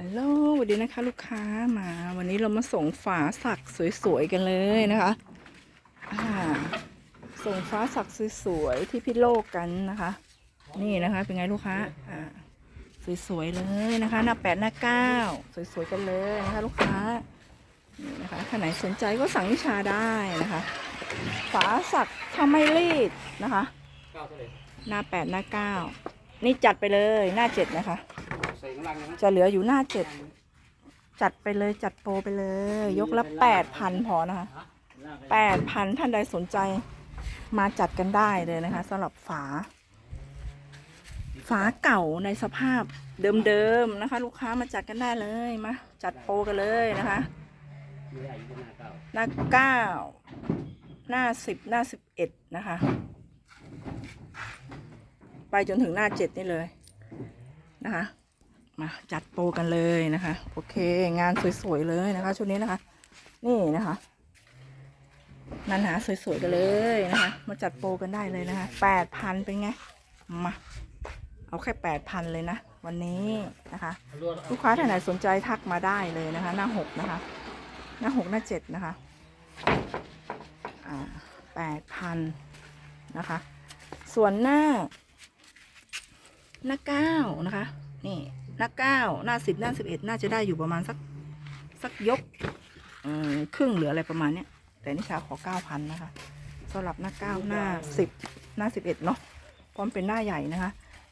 ฮัลโหลสวัสดีนะคะ ลูกค้ามา วันนี้เรามาส่งฝาสักสวยๆกันเลยนะคะอ่าส่งฟ้าสักสวยๆที่พิโลกกันนะคะ นี่นะคะเป็นไงลูกค้าอ่าสวยๆเลยนะคะหน้าแปดหน้าเก้าสวยๆกันเลยนะคะ ลูกค้านี่นะคะถ้าไหนสนใจก็สั่งวิชาได้นะคะ ฝาสักทำไม่รีดนะคะหน้าแปดหน้าเก้านี่จัดไปเลยหน้าเจ็ดนะคะ จะเหลืออยู่หน้าเจ็ดจัดไปเลยจัดโปรไปเลย ยกละแปดพันพอนะคะแปดพันท่านใดสนใจมาจัดกันได้เลยนะคะสำหรับฝา ฝาเก่าในสภาพเดิมๆนะคะ ลูกค้ามาจัดกันได้เลยมาจัดโปรกันเลยนะคะไม่ได้อยู่หน้าเก้าหน้าเก้าหน้าสิบหน้าสิบเอ็ดนะคะ ไปจนถึงหน้าเจ็ดนี่เลยนะคะ มาจัดโปรกันเลยนะคะ โอเค งานสวยๆเลยนะคะ ชุดนี้นะคะ นี่นะคะนันหาสวยๆกันเลยนะคะ มาจัดโปรกันได้เลยนะคะแปดพันเป็นไง มา เอาแค่แปดพันเลยนะ วันนี้นะคะ ลูกค้าท่านไหนสนใจทักมาได้เลยนะคะ หน้าหกนะคะ หน้าหกหน้าเจ็ดนะคะ อ่าแปดพันนะคะ ส่วนหน้า หน้าเก้านะคะ นี่ หน้าเก้าหน้าสิบหน้าสิบเอ็ดน่าจะได้อยู่ประมาณสักสักยกอครึ่งเหลืออะไรประมาณเนี้ยแต่นิชาขอเก้าพันนะคะสำหรับหน้าเก้าหน้าสิบหน้าสิบเอ็ดเนาะพร้อมเป็นหน้าใหญ่นะคะ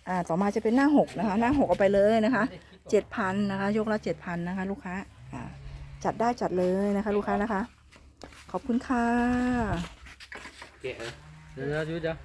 อ่าต่อมาจะเป็นหน้าหกนะคะ หน้าหกเอาไปเลยนะคะเจ็ดพันนะคะ ยกละเจ็ดพันนะคะ ลูกค้าอ่าจัดได้จัดเลยนะคะ ลูกค้านะคะ ขอบคุณค่ะเกะเดี๋ยวเดี๋ยวเดี๋ยว